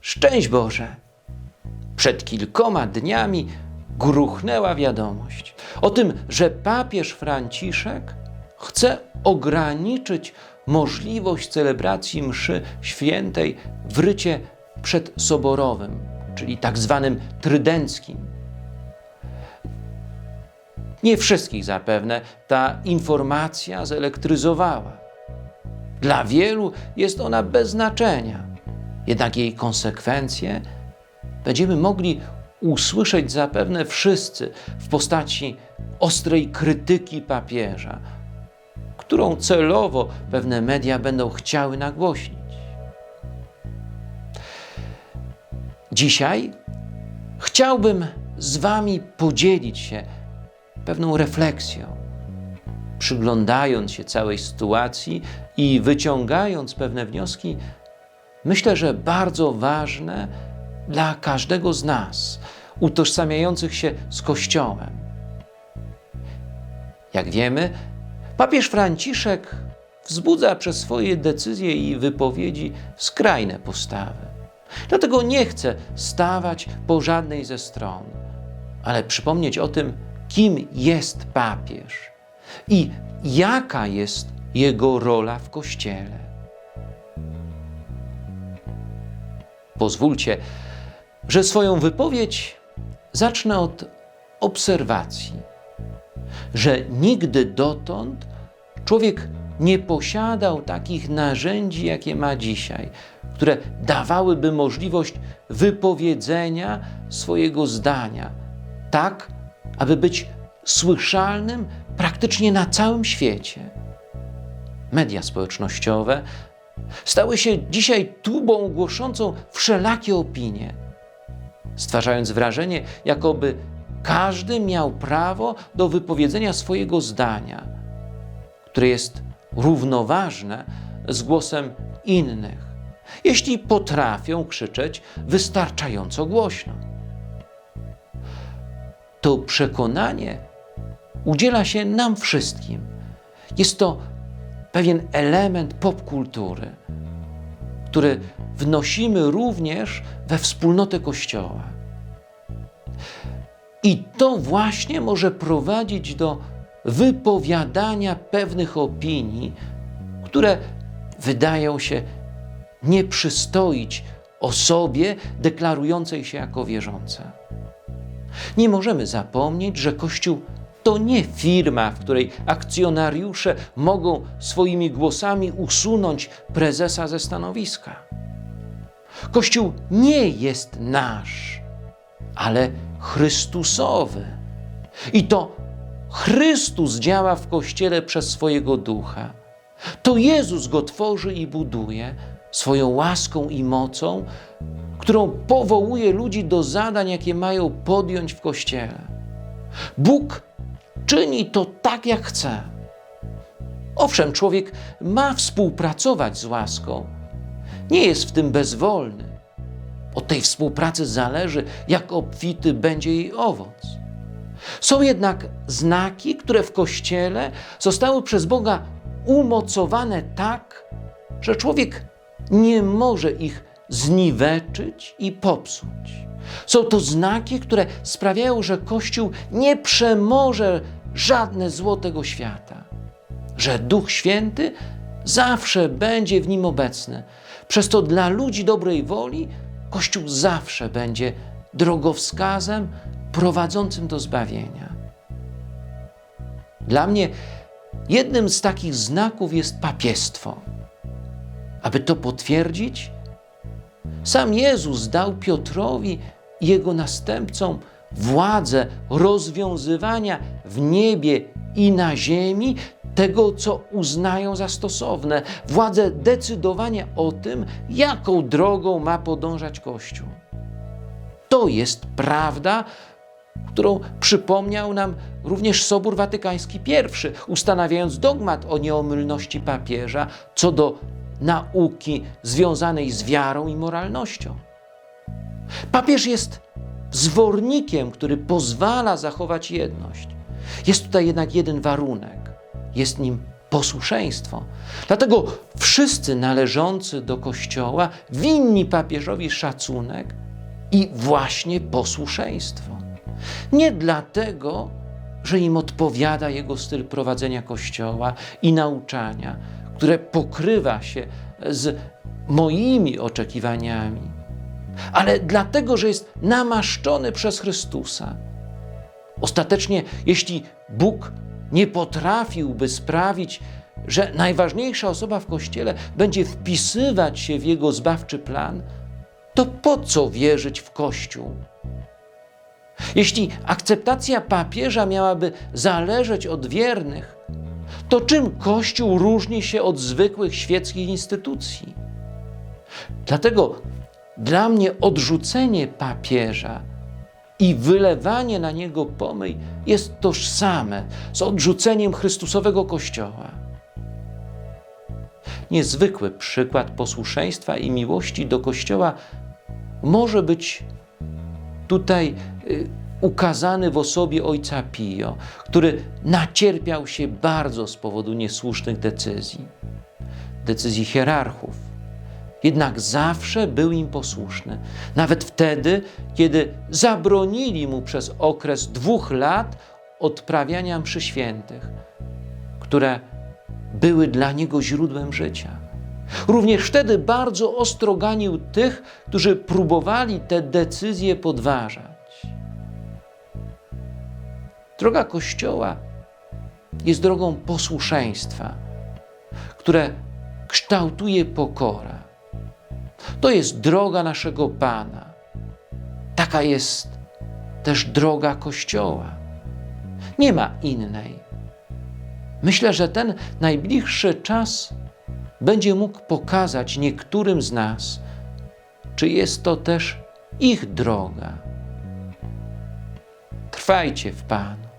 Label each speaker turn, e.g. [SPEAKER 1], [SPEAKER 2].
[SPEAKER 1] Szczęść Boże! Przed kilkoma dniami gruchnęła wiadomość o tym, że papież Franciszek chce ograniczyć możliwość celebracji mszy świętej w rycie przedsoborowym, czyli tak zwanym trydenckim. Nie wszystkich zapewne ta informacja zelektryzowała. Dla wielu jest ona bez znaczenia, jednak jej konsekwencje będziemy mogli usłyszeć zapewne wszyscy w postaci ostrej krytyki papieża, którą celowo pewne media będą chciały nagłośnić. Dzisiaj chciałbym z Wami podzielić się pewną refleksją, przyglądając się całej sytuacji i wyciągając pewne wnioski, myślę, że bardzo ważne dla każdego z nas, utożsamiających się z Kościołem. Jak wiemy, papież Franciszek wzbudza przez swoje decyzje i wypowiedzi skrajne postawy. Dlatego nie chcę stawać po żadnej ze stron, ale przypomnieć o tym, kim jest papież i jaka jest jego rola w Kościele. Pozwólcie, że swoją wypowiedź zacznę od obserwacji, że nigdy dotąd człowiek nie posiadał takich narzędzi, jakie ma dzisiaj, które dawałyby możliwość wypowiedzenia swojego zdania, tak, aby być słyszalnym praktycznie na całym świecie. Media społecznościowe stały się dzisiaj tubą głoszącą wszelakie opinie, stwarzając wrażenie, jakoby każdy miał prawo do wypowiedzenia swojego zdania, które jest równoważne z głosem innych, jeśli potrafią krzyczeć wystarczająco głośno. To przekonanie udziela się nam wszystkim. Jest to pewien element popkultury, który wnosimy również we wspólnotę Kościoła. I to właśnie może prowadzić do wypowiadania pewnych opinii, które wydają się nie przystoić osobie deklarującej się jako wierząca. Nie możemy zapomnieć, że Kościół to nie firma, w której akcjonariusze mogą swoimi głosami usunąć prezesa ze stanowiska. Kościół nie jest nasz, ale Chrystusowy. I to Chrystus działa w Kościele przez swojego ducha. To Jezus go tworzy i buduje swoją łaską i mocą, którą powołuje ludzi do zadań, jakie mają podjąć w Kościele. Bóg czyni to tak, jak chce. Owszem, człowiek ma współpracować z łaską, nie jest w tym bezwolny. Od tej współpracy zależy, jak obfity będzie jej owoc. Są jednak znaki, które w Kościele zostały przez Boga umocowane tak, że człowiek nie może ich zniweczyć i popsuć. Są to znaki, które sprawiają, że Kościół nie przemoże żadne zło tego świata, że Duch Święty zawsze będzie w nim obecny. Przez to dla ludzi dobrej woli Kościół zawsze będzie drogowskazem prowadzącym do zbawienia. Dla mnie jednym z takich znaków jest papiestwo. Aby to potwierdzić, sam Jezus dał Piotrowi i jego następcom władzę rozwiązywania w niebie i na ziemi tego, co uznają za stosowne, władzę decydowania o tym, jaką drogą ma podążać Kościół. To jest prawda, którą przypomniał nam również Sobór Watykański I, ustanawiając dogmat o nieomylności papieża co do nauki związanej z wiarą i moralnością. Papież jest zwornikiem, który pozwala zachować jedność. Jest tutaj jednak jeden warunek. Jest nim posłuszeństwo. Dlatego wszyscy należący do Kościoła winni papieżowi szacunek i właśnie posłuszeństwo. Nie dlatego, że im odpowiada jego styl prowadzenia Kościoła i nauczania, które pokrywa się z moimi oczekiwaniami, ale dlatego, że jest namaszczony przez Chrystusa. Ostatecznie, jeśli Bóg nie potrafiłby sprawić, że najważniejsza osoba w Kościele będzie wpisywać się w Jego zbawczy plan, to po co wierzyć w Kościół? Jeśli akceptacja papieża miałaby zależeć od wiernych, to czym Kościół różni się od zwykłych świeckich instytucji? Dlatego dla mnie odrzucenie papieża i wylewanie na niego pomyj jest tożsame z odrzuceniem Chrystusowego Kościoła. Niezwykły przykład posłuszeństwa i miłości do Kościoła może być tutaj y, ukazany w osobie ojca Pio, który nacierpiał się bardzo z powodu niesłusznych decyzji, decyzji hierarchów. Jednak zawsze był im posłuszny, nawet wtedy, kiedy zabronili mu przez okres dwóch lat odprawiania mszy świętych, które były dla niego źródłem życia. Również wtedy bardzo ostro ganił tych, którzy próbowali te decyzje podważać. Droga Kościoła jest drogą posłuszeństwa, które kształtuje pokora. To jest droga naszego Pana. Taka jest też droga Kościoła. Nie ma innej. Myślę, że ten najbliższy czas będzie mógł pokazać niektórym z nas, czy jest to też ich droga. Trwajcie w Panu.